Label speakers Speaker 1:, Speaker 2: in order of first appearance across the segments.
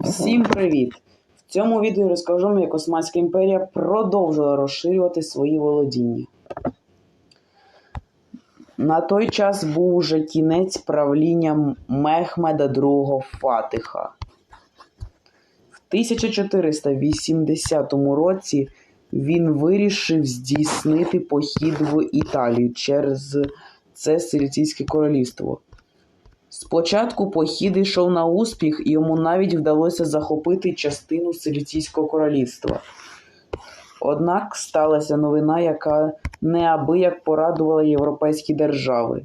Speaker 1: Всім привіт! В цьому відео розкажу вам, як Османська імперія продовжила розширювати свої володіння. На той час був уже кінець правління Мехмеда II Фатиха. В 1480 році він вирішив здійснити похід в Італію через це Силіційське королівство. Спочатку похід йшов на успіх, і йому навіть вдалося захопити частину Силіційського королівства. Однак сталася новина, яка неабияк порадувала європейські держави.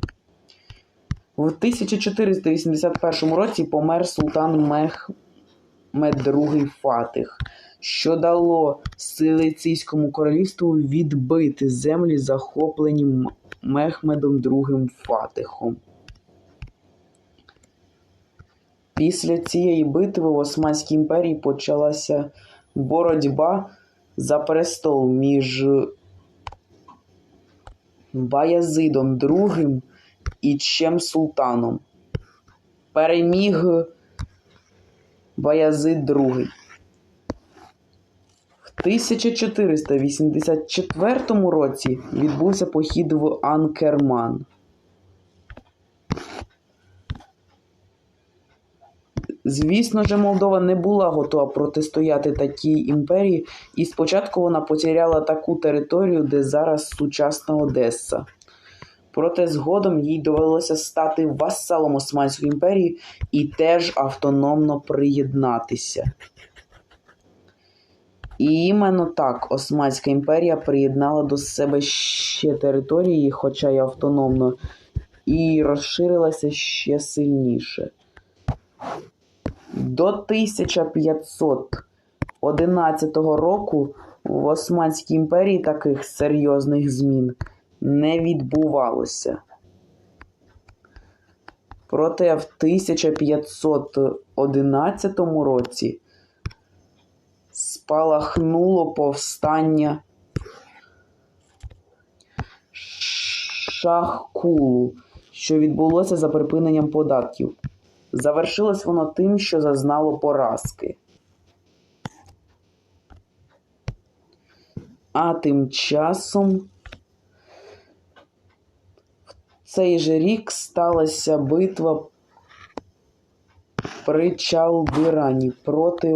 Speaker 1: В 1481 році помер султан Мехмед II Фатих, що дало Силиційському королівству відбити землі, захоплені Мехмедом II Фатихом. Після цієї битви в Османській імперії почалася боротьба за престол між Баязидом II і Чем Султаном. Переміг Баязид II. В 1484 році відбувся похід в Анкерман. Звісно ж, Молдова не була готова протистояти такій імперії, і спочатку вона потеряла таку територію, де зараз сучасна Одеса. Проте згодом їй довелося стати васалом Османської імперії і теж автономно приєднатися. І іменно так Османська імперія приєднала до себе ще території, хоча й автономно, і розширилася ще сильніше. До 1511 року в Османській імперії таких серйозних змін не відбувалося. Проте в 1511 році спалахнуло повстання Шахкулу, що відбулося за припиненням податків. Завершилось воно тим, що зазнало поразки. А тим часом в цей же рік сталася битва при Чалдирані проти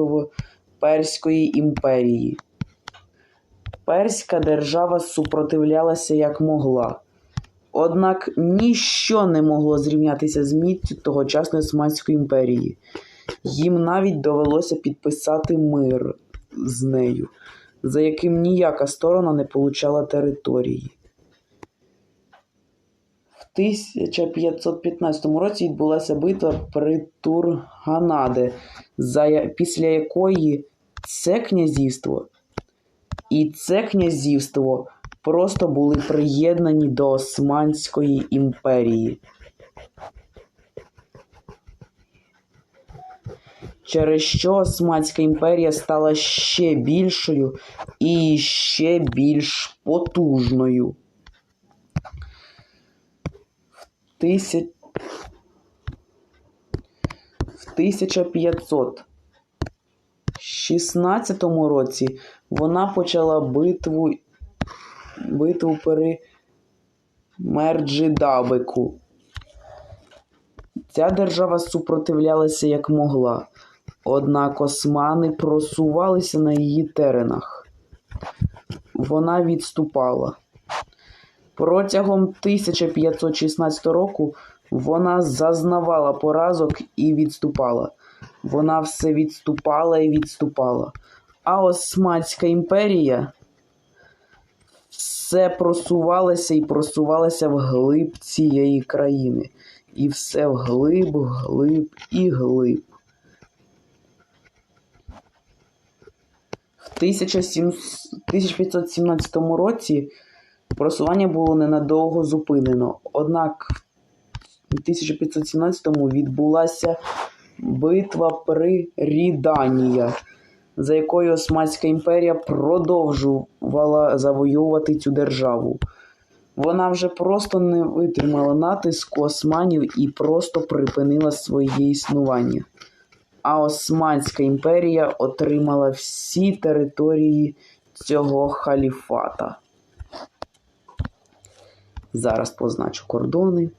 Speaker 1: Перської імперії. Перська держава супротивлялася як могла. Однак ніщо не могло зрівнятися з міттю тогочасної Османської імперії. Їм навіть довелося підписати мир з нею, за яким ніяка сторона не получала території. В 1515 році відбулася битва при Турганаде, після якої це князівство і це князівство просто були приєднані до Османської імперії. Через що Османська імперія стала ще більшою і ще більш потужною. В, тисяч... в 1516 році вона почала битву битву при Мерджидабеку. Ця держава супротивлялася як могла, однак османи просувалися на її теренах. Вона відступала. Протягом 1516 року вона зазнавала поразок і відступала. Вона все відступала і відступала. А Османська імперія все просувалося і просувалося вглиб цієї країни. І все вглиб, вглиб і глиб. В 1517 році просування було ненадовго зупинено. Однак в 1517-му відбулася битва при Ріданія, за якою Османська імперія продовжувала завоювати цю державу. Вона вже просто не витримала натиску османів і просто припинила своє існування. а Османська імперія отримала всі території цього халіфата. Зараз позначу кордони.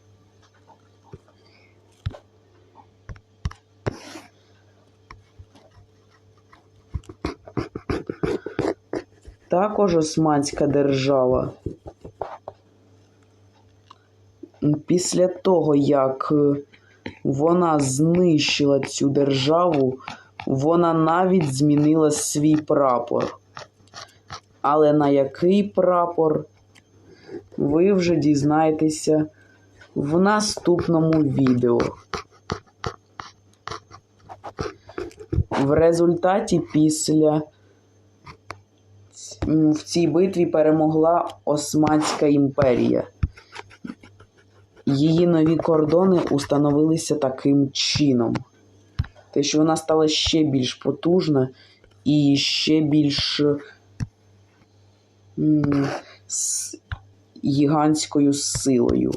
Speaker 1: Також Османська держава. Після того, як е, вона знищила цю державу, вона навіть змінила свій прапор. Але на який прапор, ви вже дізнаєтеся в наступному відео. В результаті після в цій битві перемогла Османська імперія. Її нові кордони установилися таким чином. Те, що вона стала ще більш потужна і ще більш гігантською силою.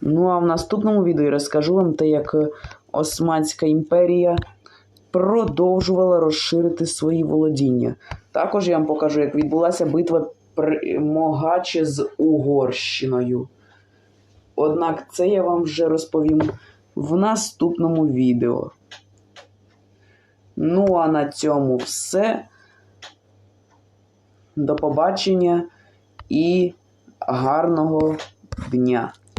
Speaker 1: Ну а в наступному відео я розкажу вам те, як Османська імперія продовжувала розширити свої володіння. Також я вам покажу, як відбулася битва Могаче з Угорщиною. Однак це я вам вже розповім в наступному відео. Ну, а на цьому все. До побачення і гарного дня!